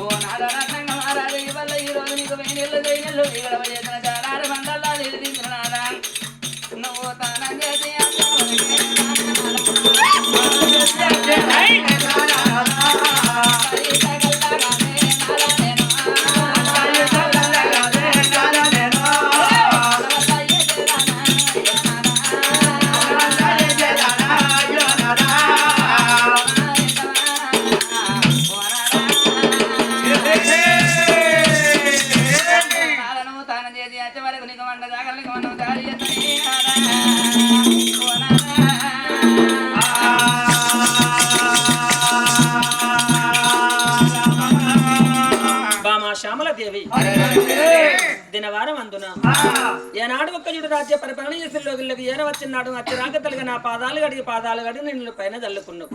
ఓ నాదరత్నంగా మారాలి వల్ల ఈ రోజు నీకు వేణిళ్ళు ఇక్కడ చేసిన శ్యామలదేవి. దినవారం అందున ఏనాడు ఒక్క రాజ్య పరిపాలన చేసిన లోకి ఏర వచ్చినాడు వచ్చి రాక తలిగా నా పాదాలు గడిగి పాదాలు గడిగి నిన్ను పైన చల్లుకున్నావు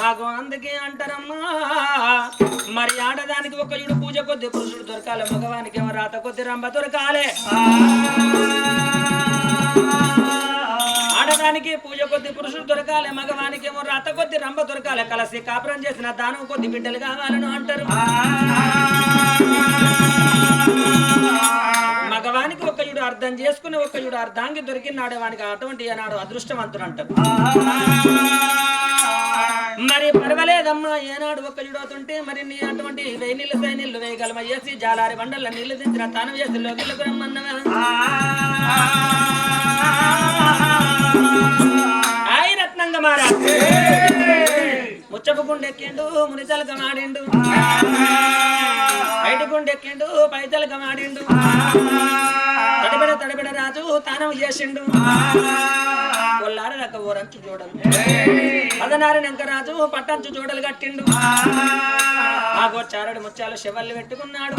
మాకు అందుకే అంటారమ్మా మరి ఆడదానికి ఒక చూడు పూజ కొద్ది పురుషుడు దొరకాలి మగవానికి ఏమో రాత కొద్ది రంభ దొరకాలే. ఆడదానికి పూజ కొద్ది పురుషుడు దొరకాలి మగవానికి రాత కొద్ది రంభ దొరకాలి. కలసి కాపురం చేసిన దానం కొద్ది బిడ్డలు కావాలని అంటారు. మగవానికి ఒక యుడు అర్థం చేసుకుని ఒక యుడు అర్ధాంగి దొరికినాడు వానికి అటువంటి ఏనాడు అదృష్టవంతుడు అంటారు. మరి పర్వాలేదమ్మా ఏనాడు ఒక్క యుడవుతుంటే మరి నీ అటువంటి వెయ్యి నీళ్ళు సై నీళ్ళు వేయగలమ చేసి జాలారి బండల నీళ్ళు దించిన తాను చేసి లోకిలకు రమ్మన్నవా? ముచ్చపు గుండెక్కిండు గమాడిండు మాడిండు బయట గుండెక్కిండు పైతలక మాడిండు తడిబెడ తడిబెడ రాజు తానం చేసిండు. కొల్లార రక ఓరంచు చూడలు పదనారి రాజు పట్టంచు చూడలు కట్టిండు. ఆగో చారడు ముత్యాలు శివల్లు పెట్టుకున్నాడు.